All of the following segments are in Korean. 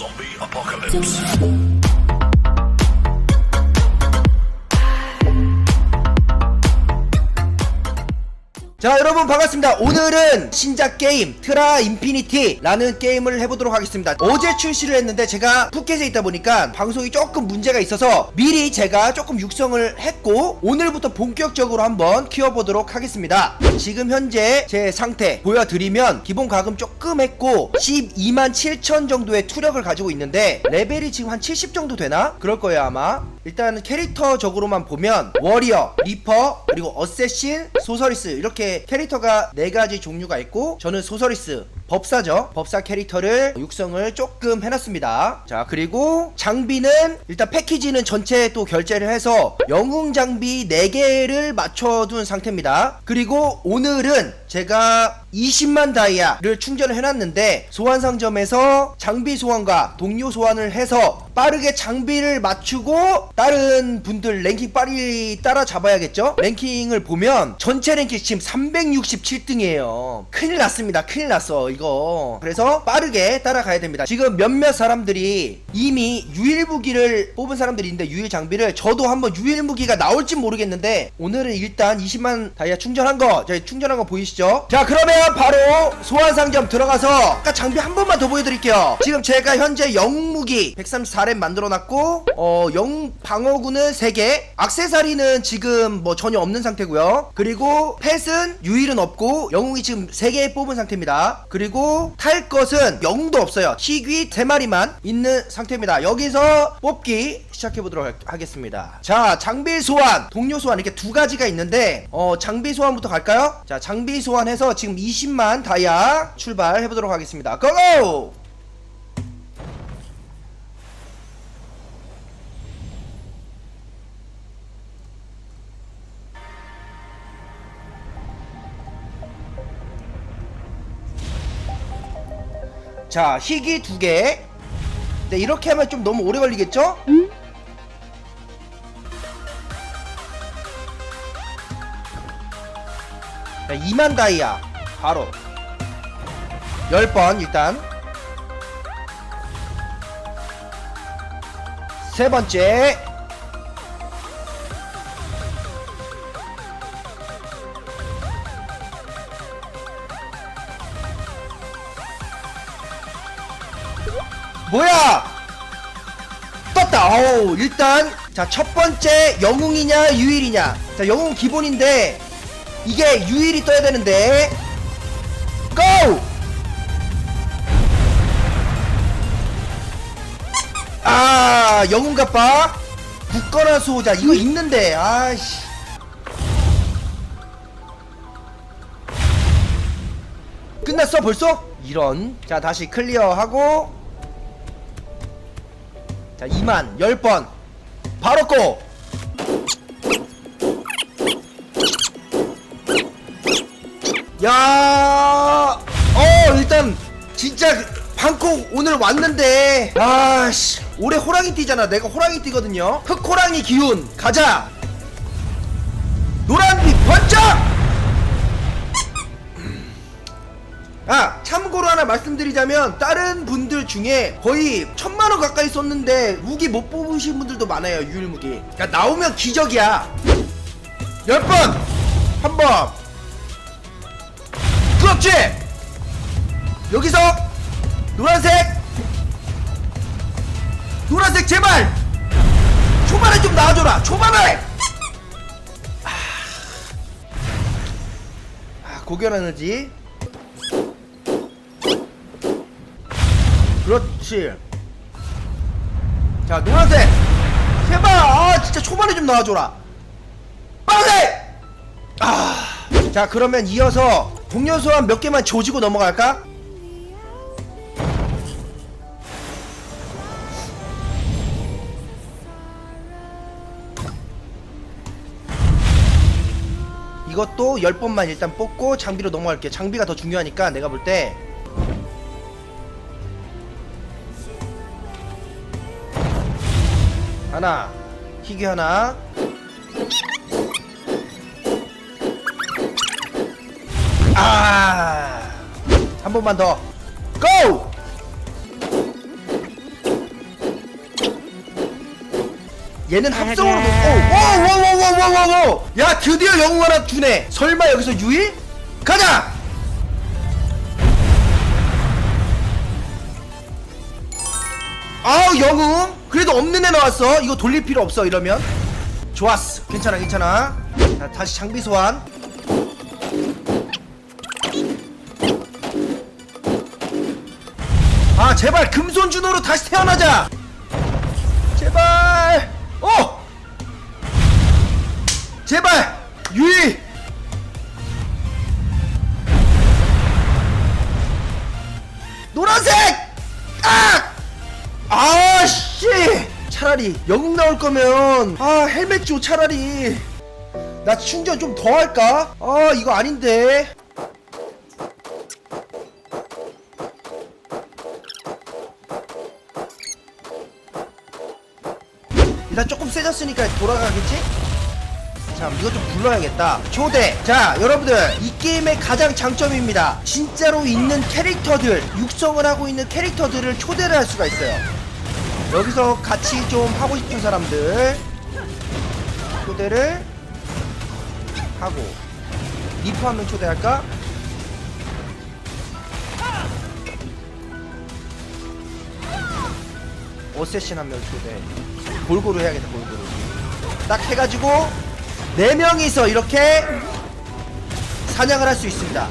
Zombie apocalypse. 자 여러분 반갑습니다. 오늘은 신작 게임 트라 인피니티라는 게임을 해보도록 하겠습니다. 어제 출시를 했는데 제가 푸켓에 있다 보니까 방송이 조금 문제가 있어서 미리 제가 조금 육성을 했고 오늘부터 본격적으로 한번 키워보도록 하겠습니다. 지금 현재 제 상태 보여드리면 기본 가금 조금 했고 12만 7천 정도의 투력을 가지고 있는데 레벨이 지금 한 70 정도 되나? 그럴 거예요 아마. 일단 캐릭터적으로만 보면 워리어, 리퍼, 그리고 어쌔신, 소서리스 이렇게 캐릭터가 네 가지 종류가 있고 저는 소서리스 법사죠. 법사 캐릭터를 육성을 조금 해놨습니다. 자, 그리고 장비는 일단 패키지는 전체 또 결제를 해서 영웅 장비 4개를 맞춰둔 상태입니다. 그리고 오늘은 제가 20만 다이아를 충전을 해놨는데 소환 상점에서 장비 소환과 동료 소환을 해서 빠르게 장비를 맞추고 다른 분들 랭킹 빨리 따라잡아야겠죠? 랭킹을 보면 전체 랭킹 지금 367등이에요. 큰일 났습니다. 큰일 났어. 이거. 그래서 빠르게 따라가야 됩니다. 지금 몇몇 사람들이 이미 유일 무기를 뽑은 사람들이 있는데 유일 장비를 저도 한번 유일 무기가 나올지 모르겠는데 오늘은 일단 20만 다이아 충전한 거 저희 충전한 거 보이시죠? 자 그러면 바로 소환 상점 들어가서 아까 장비 한 번만 더 보여드릴게요. 지금 제가 현재 영무기 134렙 만들어놨고 어 영 방어구는 3개 악세사리는 지금 뭐 전혀 없는 상태고요. 그리고 펫은 유일은 없고 영웅이 지금 3개 뽑은 상태입니다. 그리고 탈 것은 영도 없어요. 희귀 3마리만 있는 상태입니다. 여기서 뽑기 시작해보도록 하겠습니다. 자, 장비 소환, 동료 소환 이렇게 두 가지가 있는데 어, 장비 소환부터 갈까요? 자, 장비 소환해서 지금 20만 다이아 출발해보도록 하겠습니다. 고고! 자, 희귀 두 개. 네, 이렇게 하면 좀 너무 오래 걸리겠죠? 자, 2만 다이아. 바로. 10번, 일단. 세 번째. 뭐야? 떴다. 어우, 일단 자, 첫 번째 영웅이냐 유일이냐. 자, 영웅 기본인데 이게 유일이 떠야 되는데. 고! 아, 영웅 갑바. 굳거나 수호자 이거 있는데. 아씨. 끝났어 벌써? 이런 자 다시 클리어하고 자 2만 10번. 바로 고! 야, 어 일단 진짜 방콕 오늘 왔는데. 아씨 올해 호랑이 띠잖아. 내가 호랑이 띠거든요. 흑호랑이 기운. 가자! 노란빛 아 참고로 하나 말씀드리자면 다른 분들 중에 거의 천만 원 가까이 썼는데 무기 못 뽑으신 분들도 많아요 유일 무기. 그러니까 나오면 기적이야. 10번! 한 번! 그렇지! 여기서 노란색! 노란색 제발! 초반에 좀 나와줘라. 초반에! 아, 아 고결 에너지 그렇지. 자 노란색. 제발. 아 진짜 초반에 좀 나와줘라. 빨간색! 아자 그러면 이어서 동료 소환 몇 개만 조지고 넘어갈까? 이것도 10번만 일단 뽑고 장비로 넘어갈게요. 장비가 더 중요하니까 내가 볼때 하나 희귀 하나 아! 한 번만 더 고! 얘는 아, 합성으로 네. 오오오오오오오 야 드디어 영웅 하나 주네 설마 여기서 유일? 가자! 아우 영웅 그래도 없는 애 나왔어. 이거 돌릴 필요 없어 이러면. 좋았어. 괜찮아 괜찮아. 자 다시 장비 소환. 아 제발 금손준호로 다시 태어나자. 제발. 어! 제발. 유이. 노란색! 아! 아씨 차라리 영웅 나올 거면. 아 헬멧 줘 차라리. 나 충전 좀 더 할까? 아 이거 아닌데. 일단 조금 세졌으니까 돌아가겠지? 자 이거 좀 불러야겠다. 초대. 자 여러분들 이 게임의 가장 장점입니다. 진짜로 있는 캐릭터들 육성을 하고 있는 캐릭터들을 초대를 할 수가 있어요 여기서 같이 좀 하고 싶은 사람들 초대를 하고 리프 한명 초대할까? 어쌔신 한 명 초대. 골고루 해야겠다 골고루. 딱 해가지고 네 명이서 이렇게 사냥을 할 수 있습니다.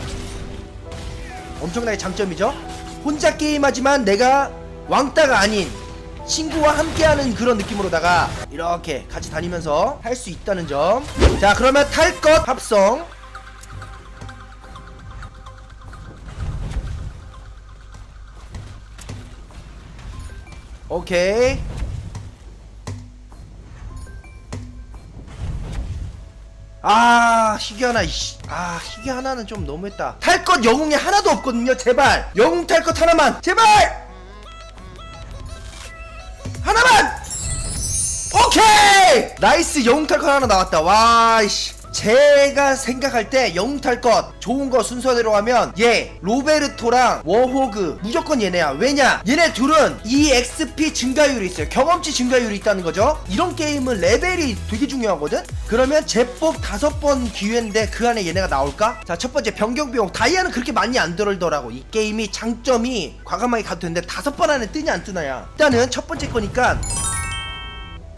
엄청나게 장점이죠? 혼자 게임하지만 내가 왕따가 아닌 친구와 함께하는 그런 느낌으로다가 이렇게 같이 다니면서 할 수 있다는 점 자 그러면 탈 것 합성. 오케이. 아 희귀 하나 이씨. 아 희귀 하나는 좀 너무했다. 탈 것 영웅이 하나도 없거든요 제발. 영웅 탈 것 하나만. 제발 오케이 나이스 것 하나 나왔다. 와이씨. 제가 생각할 때 영웅 탈것 좋은 거 순서대로 하면 얘 로베르토랑 워호그 무조건 얘네야. 왜냐? 얘네 둘은 EXP 증가율이 있어요. 경험치 증가율이 있다는 거죠. 이런 게임은 레벨이 되게 중요하거든? 그러면 제법 다섯 번 기회인데 그 안에 얘네가 나올까? 자 첫 번째 변경 비용. 다이아는 그렇게 많이 안 들더라고. 이 게임이 장점이 과감하게 가도 되는데 다섯 번 안에 뜨냐 안 뜨나야. 일단은 첫 번째 거니까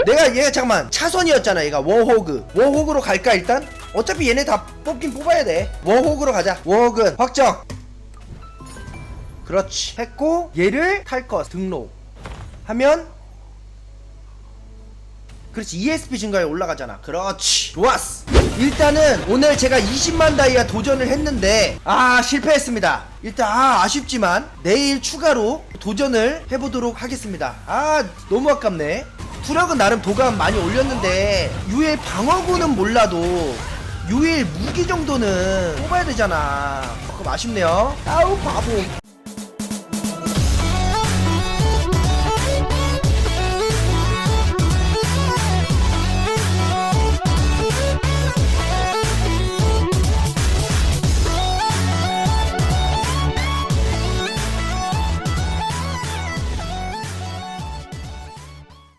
내가 얘가 잠깐만 차선이었잖아 얘가. 워호그. 워호그로 갈까 일단? 어차피 얘네 다 뽑긴 뽑아야 돼. 워호그로 가자. 워호그 확정. 그렇지. 했고 얘를 탈 것 등록. 하면? 그렇지. ESP 증가에 올라가잖아. 그렇지. 좋았어. 일단은 오늘 제가 20만 다이아 도전을 했는데 아 실패했습니다. 일단 아 아쉽지만 내일 추가로 도전을 해보도록 하겠습니다. 아 너무 아깝네 투력은 나름 도감 많이 올렸는데 유일 방어구는 몰라도 유일 무기 정도는 뽑아야 되잖아. 조금 아쉽네요. 아우 바보